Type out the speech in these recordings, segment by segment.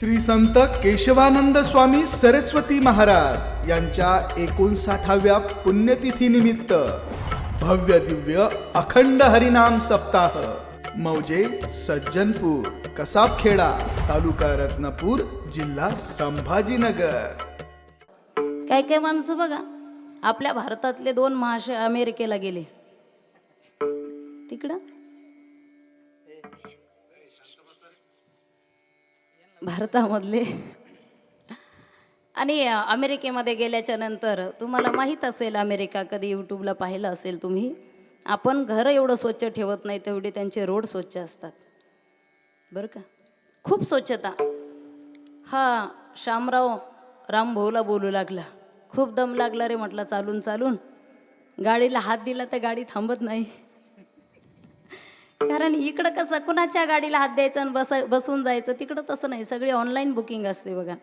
श्री संत केशवानंद स्वामी सरस्वती महाराज यांच्या एकोणसाठाव्या पुण्यतिथी निमित्त भव्य दिव्य अखंड हरिनाम सप्ताह मौजे सज्जनपूर कसाबखेडा तालुका रत्नापूर जिल्हा संभाजीनगर. काय काय माणसं बघा. आपल्या भारतातले दोन महाशय अमेरिकेला गेले. तिकडं? भारतामधले. आणि अमेरिकेमध्ये गेल्याच्यानंतर तुम्हाला माहीत असेल अमेरिका कधी यूट्यूबला पाहिलं असेल तुम्ही आपण घरं एवढं स्वच्छ ठेवत नाही तेवढे त्यांचे रोड स्वच्छ असतात. बरं का? खूप स्वच्छता. हा श्यामराव रामभाऊला बोलू लागला. खूप दम लागला रे म्हटलं चालून चालून. गाडीला हात दिला तर गाडी थांबत नाही. कारण इकडं कसं कुणाच्या गाडीला हात द्यायचा आणि बस बसून जायचं तिकडं तसं नाही. सगळी ऑनलाईन बुकिंग असते बघा.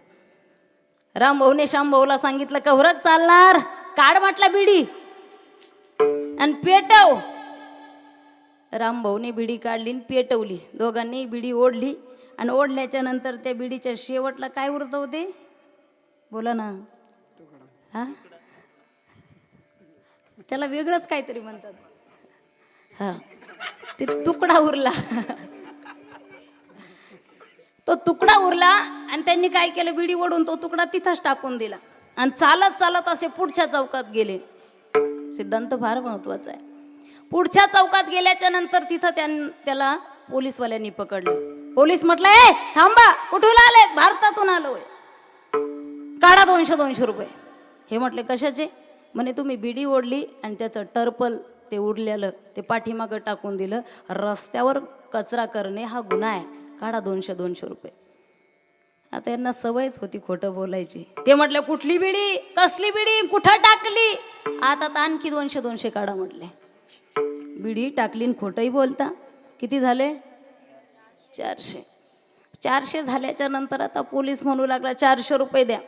रामभाऊने श्यामभाऊला सांगितलं कवरच चालणार काढ म्हटला बिडी आणि पेटव. रामभाऊने बिडी काढली आणि पेटवली. दोघांनी बिडी ओढली आणि ओढल्याच्या नंतर त्या बिडीच्या शेवटला काय उरत होते? बोला ना. हा? त्याला वेगळंच काहीतरी म्हणतात. हा. ते तुकडा उरला. तो तुकडा उरला आणि त्यांनी काय केलं? बिडी ओढून तो तुकडा तिथंच टाकून दिला. आणि चालत चालत असे पुढच्या चौकात गेले. सिद्धांत फार महत्त्वाचा आहे. पुढच्या चौकात गेल्याच्यानंतर तिथं त्यां त्याला पोलीसवाल्यांनी पकडलं. पोलीस म्हटलं ए थांबा कुठून आले भारतातून आलो काढा दोनशे दोनशे रुपये. हे म्हटले कशाचे? म्हणे तुम्ही बिडी ओढली आणि त्याचं टर्पल ते उडलेलं ते पाठीमागं टाकून दिलं. रस्त्यावर कचरा करणे हा गुन्हा आहे. काढा दोनशे दोनशे रुपये. आता यांना सवयच होती खोटं बोलायची. ते म्हटलं कुठली बिडी? कसली बिडी? कुठं टाकली? आता तर आणखी दोनशे दोनशे काढा म्हटले. बिडी टाकली आणि खोटंही बोलता. किती झाले? चारशे. चारशे झाल्याच्यानंतर आता पोलीस म्हणू लागला चारशे रुपये द्या.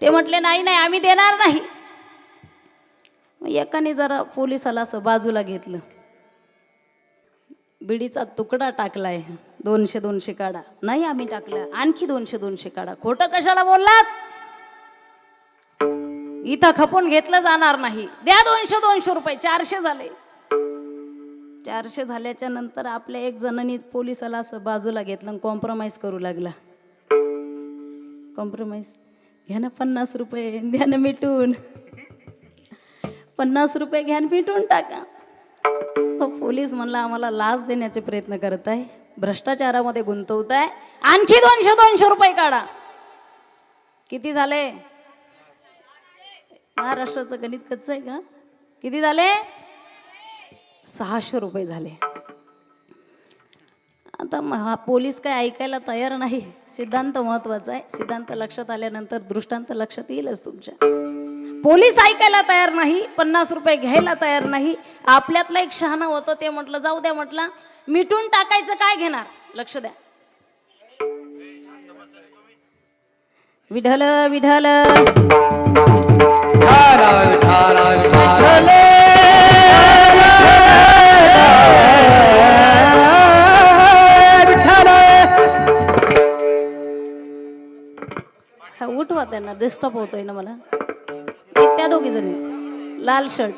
ते म्हटले नाही नाही आम्ही देणार नाही. मग एकाने जरा पोलिसाला असं बाजूला घेतलं. बिडीचा तुकडा टाकलाय. दोनशे दोनशे काढा. नाही आम्ही टाकला. आणखी दोनशे दोनशे काढा. खोटं कशाला बोललात? इथं खपून घेतलं जाणार नाही. द्या दोनशे दोनशे रुपये. चारशे झाले. चारशे झाल्याच्यानंतर आपल्या एक जणांनी पोलिसाला असं बाजूला घेतलं कॉम्प्रोमाइज करू लागला. कॉम्प्रोमाइज घ्या ना पन्नास रुपये. द्या ना मिटून. पन्नास रुपये घ्या आणि टाका. तो पोलीस म्हणला आम्हाला लाच देण्याचे प्रयत्न करत आहे. भ्रष्टाचारामध्ये गुंतवत आहे. आणखी दोनशे दोनशे रुपये काढा. किती झाले? महाराष्ट्राचं गणित कच्चं आहे का? किती झाले? सहाशे रुपये झाले. आता हा पोलीस काय ऐकायला तयार नाही. सिद्धांत महत्त्वाचा आहे. सिद्धांत लक्षात आल्यानंतर दृष्टांत लक्षात येईलच तुमच्या. पोलीस ऐकायला तयार नाही पन्नास रुपये घ्यायला तयार नाही. आपल्यातलं एक शहाणा होतं ते म्हटलं जाऊ द्या म्हटलं मिटून टाकायचं काय घेणार? लक्ष द्या. विढल विढल हा उठवा त्यांना डिस्टर्ब होतोय ना मला. त्या दोघी जणी. लाल शर्ट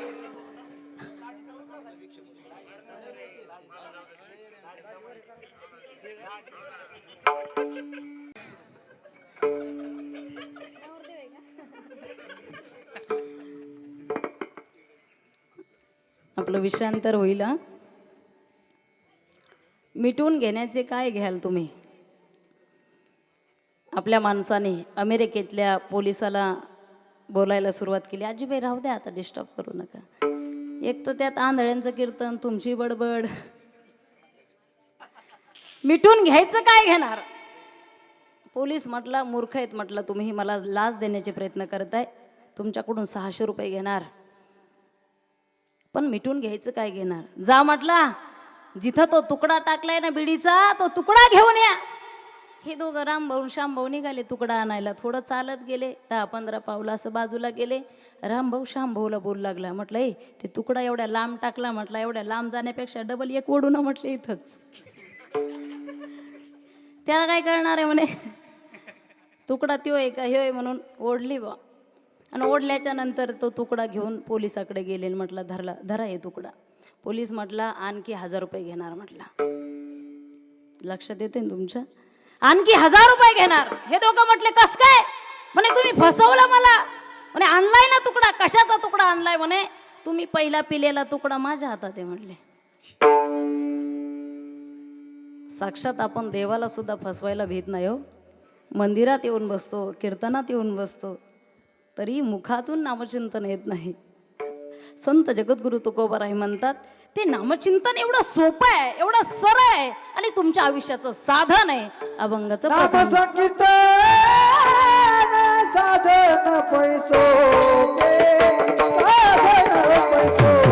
आपलं विषयांतर होईल हा. मिटून घेण्याचे काय घ्याल तुम्ही? आपल्या माणसाने अमेरिकेतल्या पोलिसाला बोलायला सुरुवात केली आजीबाई राहू द्या आता डिस्टर्ब करू नका. एक तर त्यात आंधळ्यांचं कीर्तन तुमची बडबड. मिटून घ्यायचं काय घेणार? पोलीस म्हटला मूर्ख आहेत म्हटलं तुम्ही मला लाच देण्याचे प्रयत्न करत आहे तुमच्याकडून सहाशे रुपये घेणार. पण मिटून घ्यायचं काय घेणार? जा म्हटला जिथं तो तुकडा टाकलाय ना बिडीचा तो तुकडा घेऊन या. हे दोघं रामभाऊ शामभाऊ निघाले तुकडा आणायला. थोडं चालत गेले दहा पंधरा पावलं असं बाजूला गेले. रामभाऊ शामभाऊला बोलू लागला म्हटलं ए ते तुकडा एवढ्या लांब टाकला म्हटलं एवढ्या लांब जाण्यापेक्षा डबल एक ओढू ना म्हटलं इथंच. त्याला काय कळणार आहे म्हणे? तुकडा त्यो आहे का हे म्हणून ओढली बा. आणि ओढल्याच्या नंतर तो तुकडा घेऊन पोलिसाकडे गेले म्हटला म्हटलं धरला धरा हे तुकडा. पोलीस म्हटला आणखी हजार रुपये घेणार म्हटला. लक्षात येते ना तुमच्या आणखी हजार रुपये घेणार. हे दोघं म्हटले कस काय? म्हणे तुम्ही फसवलं मला. म्हणे आणलाय ना तुकडा. कशाचा तुकडा आणलाय? म्हणे तुम्ही पहिला पिलेला तुकडा माझ्या हातात. आहे म्हटले. साक्षात आपण देवाला सुद्धा फसवायला भीत नाही हो. मंदिरात येऊन बसतो कीर्तनात येऊन बसतो तरी मुखातून नामचिंतन येत नाही. संत जगद्गुरु तुकोबाराही म्हणतात ते नामचिंतन एवढं सोपं आहे एवढं सरळ आहे आणि तुमच्या आयुष्याचं साधन आहे. अभंगाचं साधन पैसो साधन पैसो.